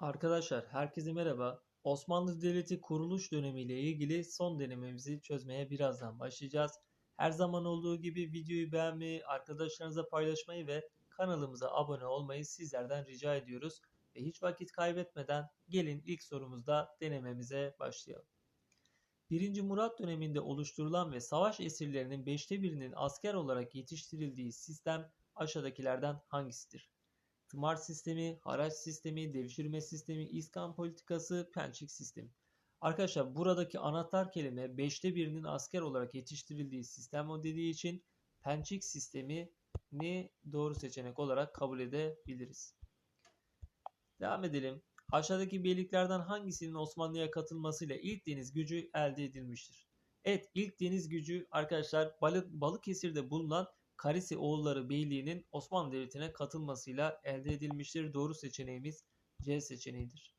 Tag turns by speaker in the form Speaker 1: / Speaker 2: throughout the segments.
Speaker 1: Arkadaşlar herkese merhaba. Osmanlı Devleti kuruluş dönemiyle ilgili son denememizi çözmeye birazdan başlayacağız. Her zaman olduğu gibi videoyu beğenmeyi, arkadaşlarınıza paylaşmayı ve kanalımıza abone olmayı sizlerden rica ediyoruz. Ve hiç vakit kaybetmeden gelin ilk sorumuzda denememize başlayalım. 1. Murat döneminde oluşturulan ve savaş esirlerinin beşte birinin asker olarak yetiştirildiği sistem aşağıdakilerden hangisidir? Tımar sistemi, haraç sistemi, devşirme sistemi, iskan politikası, pençik sistemi. Arkadaşlar buradaki anahtar kelime 5'te birinin asker olarak yetiştirildiği sistem dediği için pençik sistemi ni doğru seçenek olarak kabul edebiliriz. Devam edelim. Aşağıdaki beyliklerden hangisinin Osmanlı'ya katılmasıyla ilk deniz gücü elde edilmiştir? Evet ilk deniz gücü arkadaşlar Balık, Balıkesir'de bulunan Karisi oğulları beyliğinin Osmanlı Devleti'ne katılmasıyla elde edilmiştir. Doğru seçeneğimiz C seçeneğidir.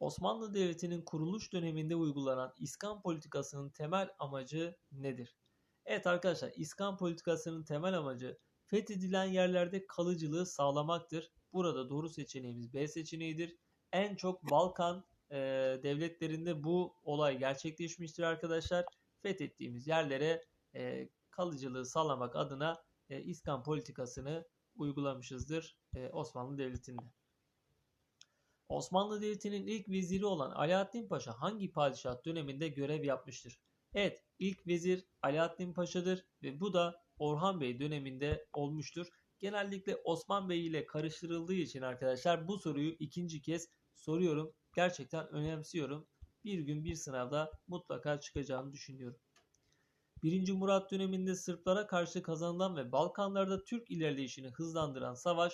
Speaker 1: Osmanlı Devleti'nin kuruluş döneminde uygulanan İskan politikasının temel amacı nedir? Evet arkadaşlar İskan politikasının temel amacı fethedilen yerlerde kalıcılığı sağlamaktır. Burada doğru seçeneğimiz B seçeneğidir. En çok Balkan e, devletlerinde bu olay gerçekleşmiştir arkadaşlar. Fethettiğimiz yerlere e, kalıcılığı sağlamak adına e, İskan politikasını uygulamışızdır e, Osmanlı Devleti'nde. Osmanlı Devleti'nin ilk veziri olan Alaaddin Paşa hangi padişah döneminde görev yapmıştır? Evet, ilk vezir Alaaddin Paşa'dır ve bu da Orhan Bey döneminde olmuştur. Genellikle Osman Bey ile karıştırıldığı için arkadaşlar bu soruyu ikinci kez soruyorum. Gerçekten önemsiyorum. Bir gün bir sınavda mutlaka çıkacağını düşünüyorum. 1. Murat döneminde Sırplara karşı kazanılan ve Balkanlarda Türk ilerleyişini hızlandıran savaş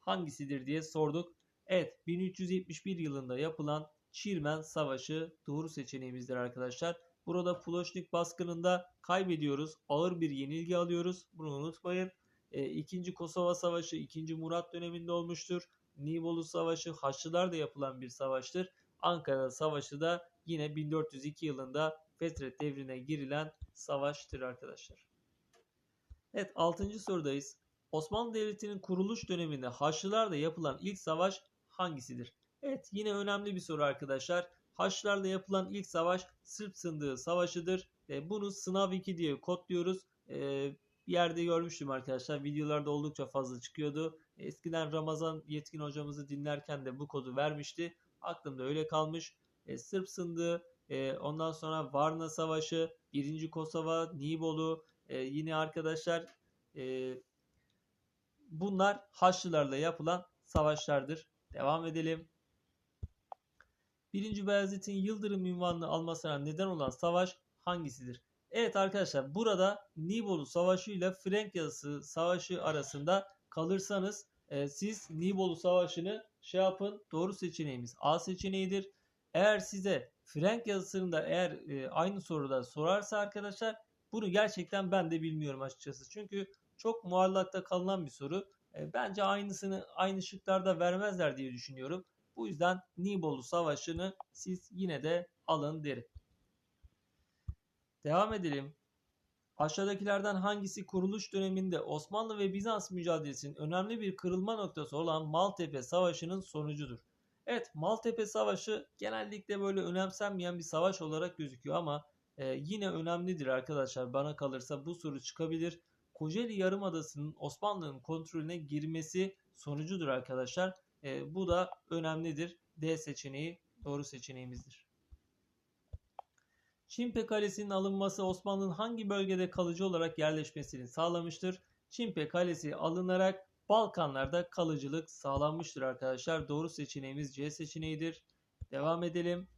Speaker 1: hangisidir diye sorduk. Evet 1371 yılında yapılan Çirmen Savaşı doğru seçeneğimizdir arkadaşlar. Burada Ploşnik baskınında kaybediyoruz. Ağır bir yenilgi alıyoruz. Bunu unutmayın. E, İkinci Kosova Savaşı 2. Murat döneminde olmuştur. Nibolu Savaşı Haçlılar'da yapılan bir savaştır. Ankara Savaşı da yine 1402 yılında Fetret devrine girilen savaştır arkadaşlar. Evet 6. sorudayız. Osmanlı Devleti'nin kuruluş döneminde Haçlılarla yapılan ilk savaş hangisidir? Evet yine önemli bir soru arkadaşlar. Haçlılarla yapılan ilk savaş Sırp Sındığı Savaşı'dır. E, bunu Sınav 2 diye kodluyoruz. E, bir yerde görmüştüm arkadaşlar. Videolarda oldukça fazla çıkıyordu. Eskiden Ramazan Yetkin hocamızı dinlerken de bu kodu vermişti. Aklımda öyle kalmış. E, Sırp Sındığı e, ondan sonra Varna Savaşı, 1. Kosova, Nibolu, e, yine arkadaşlar e, bunlar Haçlılarla yapılan savaşlardır. Devam edelim. 1. Beyazıt'ın Yıldırım ünvanını almasına neden olan savaş hangisidir? Evet arkadaşlar burada Nibolu Savaşı ile Frank Yazısı Savaşı arasında kalırsanız e, siz Nibolu Savaşı'nı şey yapın doğru seçeneğimiz A seçeneğidir. Eğer size Frank yazısında eğer e, aynı soruda sorarsa arkadaşlar bunu gerçekten ben de bilmiyorum açıkçası. Çünkü çok muallakta kalınan bir soru. E, bence aynısını aynı şıklarda vermezler diye düşünüyorum. Bu yüzden Nibolu Savaşı'nı siz yine de alın derim. Devam edelim. Aşağıdakilerden hangisi kuruluş döneminde Osmanlı ve Bizans mücadelesinin önemli bir kırılma noktası olan Maltepe Savaşı'nın sonucudur? Evet Maltepe Savaşı genellikle böyle önemsenmeyen bir savaş olarak gözüküyor ama e, yine önemlidir arkadaşlar. Bana kalırsa bu soru çıkabilir. Kocaeli Yarımadası'nın Osmanlı'nın kontrolüne girmesi sonucudur arkadaşlar. E, bu da önemlidir. D seçeneği doğru seçeneğimizdir. Çimpe Kalesi'nin alınması Osmanlı'nın hangi bölgede kalıcı olarak yerleşmesini sağlamıştır? Çimpe Kalesi alınarak Balkanlarda kalıcılık sağlanmıştır arkadaşlar. Doğru seçeneğimiz C seçeneğidir. Devam edelim.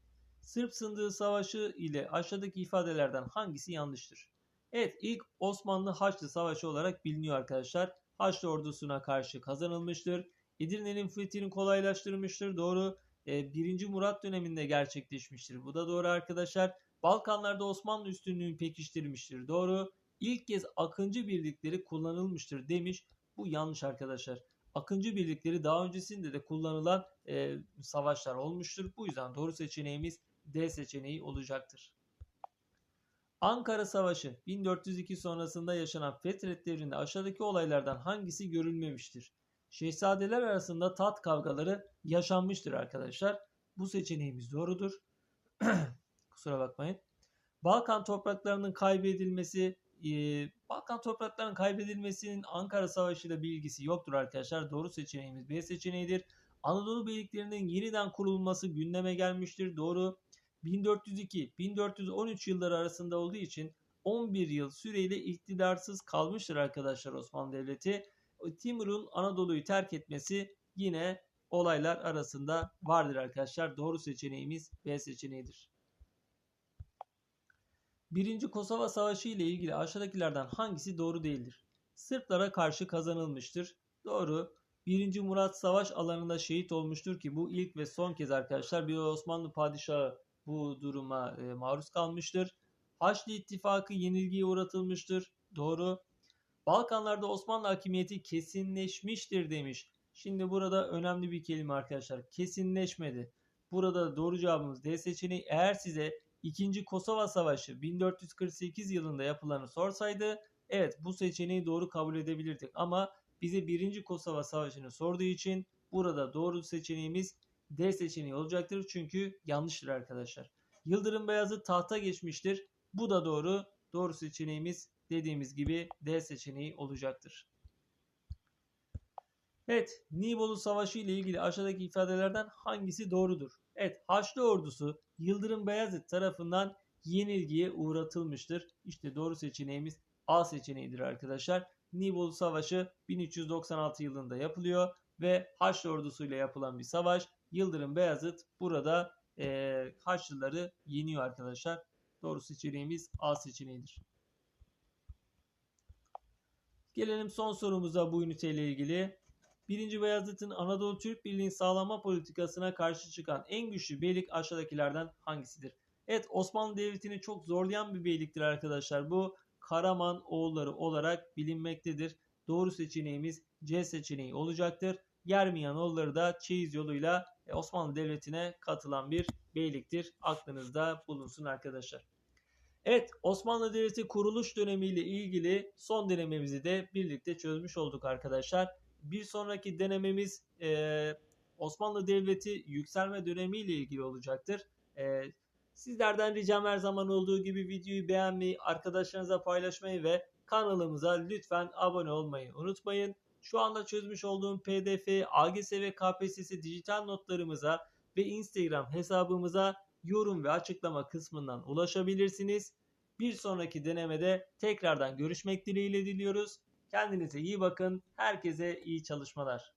Speaker 1: Sırp Sındığı Savaşı ile aşağıdaki ifadelerden hangisi yanlıştır? Evet ilk Osmanlı Haçlı Savaşı olarak biliniyor arkadaşlar. Haçlı ordusuna karşı kazanılmıştır. Edirne'nin fethini kolaylaştırmıştır. Doğru. E, 1. Murat döneminde gerçekleşmiştir. Bu da doğru arkadaşlar. Balkanlarda Osmanlı üstünlüğünü pekiştirmiştir. Doğru. İlk kez Akıncı birlikleri kullanılmıştır demiş. Bu yanlış arkadaşlar. Akıncı birlikleri daha öncesinde de kullanılan e, savaşlar olmuştur. Bu yüzden doğru seçeneğimiz D seçeneği olacaktır. Ankara Savaşı 1402 sonrasında yaşanan Fetret devrinde aşağıdaki olaylardan hangisi görülmemiştir? şehzadeler arasında tat kavgaları yaşanmıştır arkadaşlar. Bu seçeneğimiz doğrudur. Kusura bakmayın. Balkan topraklarının kaybedilmesi, e, Balkan topraklarının kaybedilmesinin Ankara Savaşı ile bir ilgisi yoktur arkadaşlar. Doğru seçeneğimiz B seçeneğidir. Anadolu beyliklerinin yeniden kurulması gündeme gelmiştir. Doğru. 1402-1413 yılları arasında olduğu için 11 yıl süreyle iktidarsız kalmıştır arkadaşlar Osmanlı Devleti. Timur'un Anadolu'yu terk etmesi yine olaylar arasında vardır arkadaşlar. Doğru seçeneğimiz B seçeneğidir. Birinci Kosova Savaşı ile ilgili aşağıdakilerden hangisi doğru değildir? Sırplara karşı kazanılmıştır. Doğru. 1. Murat savaş alanında şehit olmuştur ki bu ilk ve son kez arkadaşlar bir Osmanlı padişahı bu duruma e, maruz kalmıştır. Haçlı İttifakı yenilgiye uğratılmıştır. Doğru. Balkanlarda Osmanlı hakimiyeti kesinleşmiştir demiş. Şimdi burada önemli bir kelime arkadaşlar. Kesinleşmedi. Burada doğru cevabımız D seçeneği. Eğer size 2. Kosova Savaşı 1448 yılında yapılanı sorsaydı evet bu seçeneği doğru kabul edebilirdik. Ama bize 1. Kosova Savaşı'nı sorduğu için burada doğru seçeneğimiz D seçeneği olacaktır. Çünkü yanlıştır arkadaşlar. Yıldırım Beyazı tahta geçmiştir. Bu da doğru. Doğru seçeneğimiz dediğimiz gibi D seçeneği olacaktır. Evet, Nibolu Savaşı ile ilgili aşağıdaki ifadelerden hangisi doğrudur? Evet, Haçlı ordusu Yıldırım Beyazıt tarafından yenilgiye uğratılmıştır. İşte doğru seçeneğimiz A seçeneğidir arkadaşlar. Nibolu Savaşı 1396 yılında yapılıyor ve Haçlı ordusuyla yapılan bir savaş. Yıldırım Beyazıt burada e, Haçlıları yeniyor arkadaşlar. Doğru seçeneğimiz A seçeneğidir. Gelelim son sorumuza bu üniteyle ilgili. 1. Beyazıt'ın Anadolu Türk Birliği'nin sağlama politikasına karşı çıkan en güçlü beylik aşağıdakilerden hangisidir? Evet Osmanlı Devleti'ni çok zorlayan bir beyliktir arkadaşlar. Bu Karaman oğulları olarak bilinmektedir. Doğru seçeneğimiz C seçeneği olacaktır. Germiyanoğulları da çeyiz yoluyla e, Osmanlı Devleti'ne katılan bir beyliktir. Aklınızda bulunsun arkadaşlar. Evet Osmanlı Devleti kuruluş dönemiyle ilgili son denememizi de birlikte çözmüş olduk arkadaşlar. Bir sonraki denememiz e, Osmanlı Devleti yükselme dönemiyle ilgili olacaktır. E, sizlerden ricam her zaman olduğu gibi videoyu beğenmeyi, arkadaşlarınıza paylaşmayı ve kanalımıza lütfen abone olmayı unutmayın. Şu anda çözmüş olduğum PDF, AGS ve KPSS dijital notlarımıza ve Instagram hesabımıza yorum ve açıklama kısmından ulaşabilirsiniz. Bir sonraki denemede tekrardan görüşmek dileğiyle diliyoruz. Kendinize iyi bakın. Herkese iyi çalışmalar.